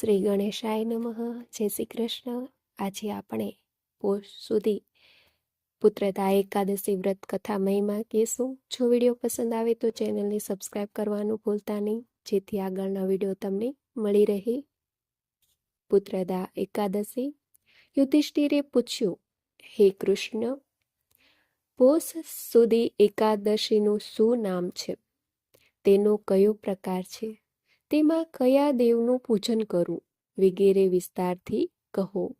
શ્રી ગણેશાય નમઃ. જય શ્રી કૃષ્ણ. આજે આપણે પોષ સુધી પુત્રતા એકાદશી વ્રત કથા મહિમા કહેશું. જો વીડિયો પસંદ આવે તો ચેનલને સબસ્ક્રાઈબ કરવાનું ભૂલતા નહીં. જેથી આગળના વીડિયો તમને મળી રહે. પુત્રદા એકાદશી. યુધિષ્ઠિરે પૂછ્યું, હે કૃષ્ણ પોષ સુધી એકાદશીનું શું નામ છે? તેનો કયો પ્રકાર છે? તેમાં કયા દેવનું પૂજન કરવું વગેરે વિસ્તારથી કહો.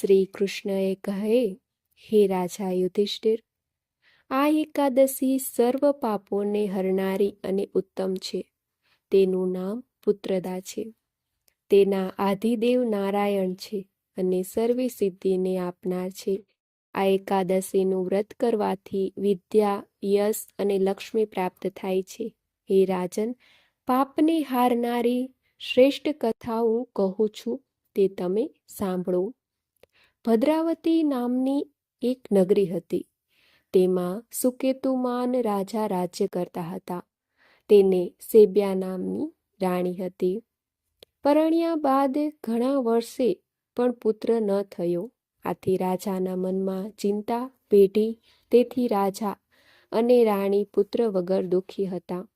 શ્રી કૃષ્ણએ કહે, હે રાજા યુધિષ્ઠિર, આ એકાદશી સર્વ પાપોને હરનારી અને ઉત્તમ છે. તેનું નામ પુત્રદા છે. તેના આધિદેવ નારાયણ છે અને સર્વે સિદ્ધિને આપનાર છે. આ એકાદશીનું વ્રત કરવાથી વિદ્યા, યશ અને લક્ષ્મી પ્રાપ્ત થાય છે. હે રાજન પાપને હારનારી શ્રેષ્ઠ કથા હું કહું છું તે તમે સાંભળો. ભદ્રાવતી નામની એક નગરી હતી. તેમાં સુકેતુમાન રાજા રાજ્ય કરતા હતા. તેને સેબ્યા નામની રાણી હતી. પરણ્યા બાદ ઘણા વર્ષે પણ પુત્ર ન થયો. આથી રાજાના મનમાં ચિંતા પેઢી તેથી રાજા અને રાણી પુત્ર વગર દુઃખી હતા.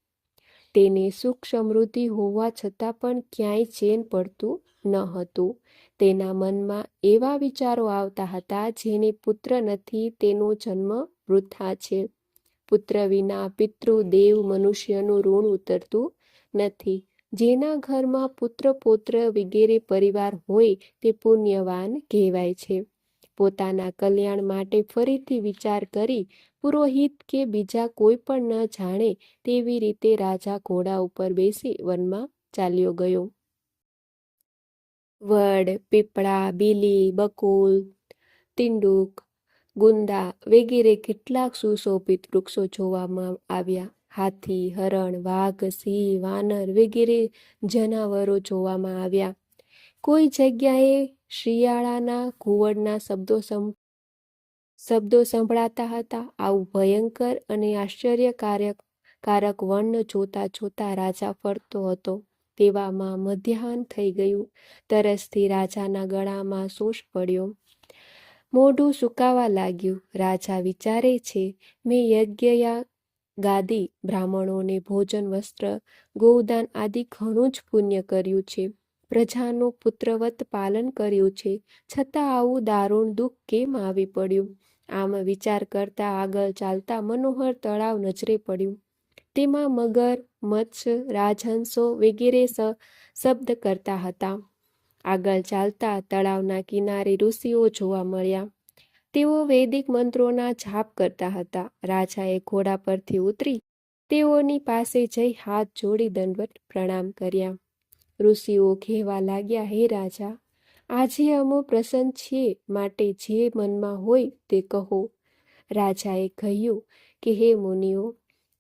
તેને સુખ સમૃદ્ધિ હોવા છતાં પણ ક્યાંય ચેન પડતું ન હતું. તેના મનમાં એવા વિચારો આવતા હતા જેને પુત્ર નથી, તેનો જન્મ વૃથા છે. પુત્ર વિના પિતૃ દેવ મનુષ્યનું ઋણ ઉતરતું નથી. જેના ઘરમાં પુત્ર પૌત્ર વગેરે પરિવાર હોય તે પુણ્યવાન કહેવાય છે. પોતાના કલ્યાણ માટે ફરીથી વિચાર કરી પુરોહિત કે બીજા કોઈ પણ ન જાણે તેવી રીતે રાજા ઘોડા ઉપર બેસી વનમાં ચાલ્યો ગયો. વડ, પીપળા, બીલી, બકુલ, તિંડુક, ગુંદા વગેરે કેટલાક સુશોભિત વૃક્ષો જોવામાં આવ્યા. હાથી, હરણ, વાઘ, સિંહ, વાનર વગેરે જનાવરો જોવામાં આવ્યા. કોઈ જગ્યાએ શિયાળાના ઘુવડના શબ્દો શબ્દો સંભળાતા હતા. આવું ભયંકર અને આશ્ચર્યકારક, કારક વર્ણ જોતા જોતા રાજા ફરતો હતો. તેવામાં મધ્યાહન થઈ ગયું. તરસથી રાજાના ગળામાં શોષ પડ્યો. મોઢું સુકાવા લાગ્યું. રાજા વિચારે છે, મેં યજ્ઞયા ગાદી, બ્રાહ્મણોને ભોજન, વસ્ત્ર ગૌદાન આદિ ઘણું જ પુણ્ય કર્યું છે. પ્રજાનું પુત્રવત પાલન કર્યું છે. છતાં આવું દારૂણ દુઃખ કેમ આવી પડ્યું? આમ વિચાર કરતા આગળ ચાલતા મનોહર તળાવ નજરે પડ્યું. તેમાં મગર, મત્સ્ય, રાજહંસો વગેરે શબ્દ કરતા હતા. આગળ ચાલતા તળાવના કિનારે ઋષિઓ જોવા મળ્યા. તેઓ વૈદિક મંત્રોના જાપ કરતા હતા. રાજાએ ઘોડા પરથી ઉતરી તેઓની પાસે જઈ હાથ જોડી દંડવત પ્રણામ કર્યા. ઋષિઓ કહેવા લાગ્યા, હે રાજા, આજે અમો પ્રસન્ન છીએ માટે જે મનમાં હોય તે કહો. રાજાએ કહ્યું કે, હે મુનિઓ,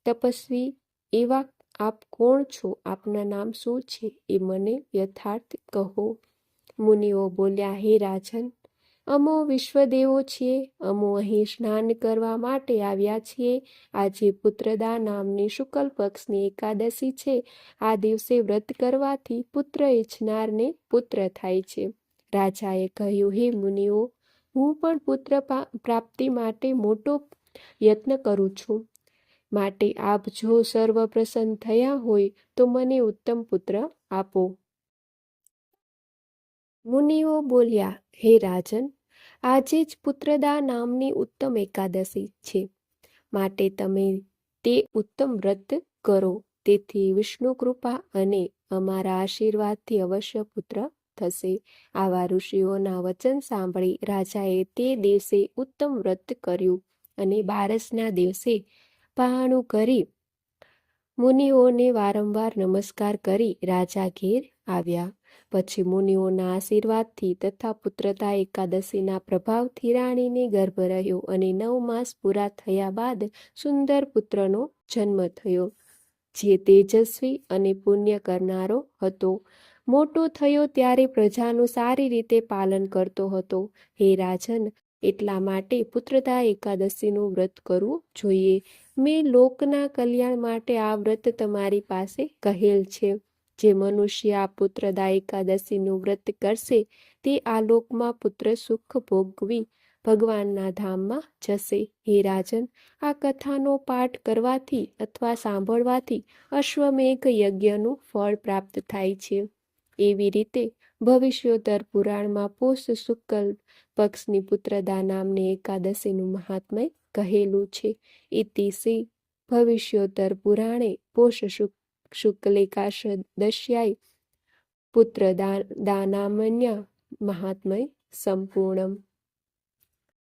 તપસ્વી, એવા આપ કોણ છો? આપના નામ શું છે? એ મને યથાર્થ કહો. મુનિઓ બોલ્યા, હે રાજન અમો વિશ્વદેવો છીએ, અમો અહીં સ્નાન કરવા માટે આવ્યા છીએ. આજે પુત્રદા નામની શુકલ પક્ષની એકાદશી છે. આ દિવસે વ્રત કરવાથી પુત્ર ઈચ્છનારને પુત્ર થાય છે. રાજાએ કહ્યું, હે મુનિઓ, હું પણ પુત્ર પ્રાપ્તિ માટે મોટો યત્ન કરું છું. માટે આપ જો સર્વ પ્રસન્ન થયા હોય તો મને ઉત્તમ પુત્ર આપો. મુનિઓ બોલ્યા, હે રાજન, આજે જ પુત્રદા નામની ઉત્તમ એકાદશી છે. માટે તમે તે ઉત્તમ વ્રત કરો. તેથી વિષ્ણુ કૃપા અને અમારા આશીર્વાદથી અવશ્ય પુત્ર થશે. આવા ઋષિઓના વચન સાંભળી રાજાએ તે દિવસે ઉત્તમ વ્રત કર્યું અને બારસના દિવસે પહાણું કરી મુનિઓને વારંવાર નમસ્કાર કરી રાજા ઘેર આવ્યા. પછી મુનિઓના આશીર્વાદથી તથા પુત્રતા એકાદશીના પ્રભાવથી રાણીને ગર્ભ રહ્યો અને નવ માસ પૂરા થયા બાદ સુંદર પુત્રનો જન્મ થયો, જે તેજસ્વી અને પુણ્ય કરનારો હતો. મોટો થયો ત્યારે પ્રજાનું સારી રીતે પાલન કરતો હતો. હે રાજન, એટલા માટે પુત્રતા એકાદશીનું વ્રત કરવું જોઈએ. મેં લોકના કલ્યાણ માટે આ વ્રત તમારી પાસે કહેલ છે. જે મનુષ્ય આ પુત્રદા એકાદશીનું વ્રત કરશે, તે આ લોકમાં પુત્ર સુખ ભોગવી ભગવાનના ધામમાં જશે. હે રાજન, આ કથાનો પાઠ કરવાથી અથવા સાંભળવાથી અશ્વમેઘ યજ્ઞનું ફળ પ્રાપ્ત થાય છે. એવી રીતે ભવિષ્યોત્તર પુરાણમાં પોષ શુક્લ પક્ષની પુત્રદા નામની એકાદશીનું મહાત્મય કહેલું છે. ઇતિ શ્રી ભવિષ્યોત્તર પુરાણે પોષ શુક્લેકાદશ્યાય પુત્રદાનામન્ય મહાત્મય સંપૂર્ણમ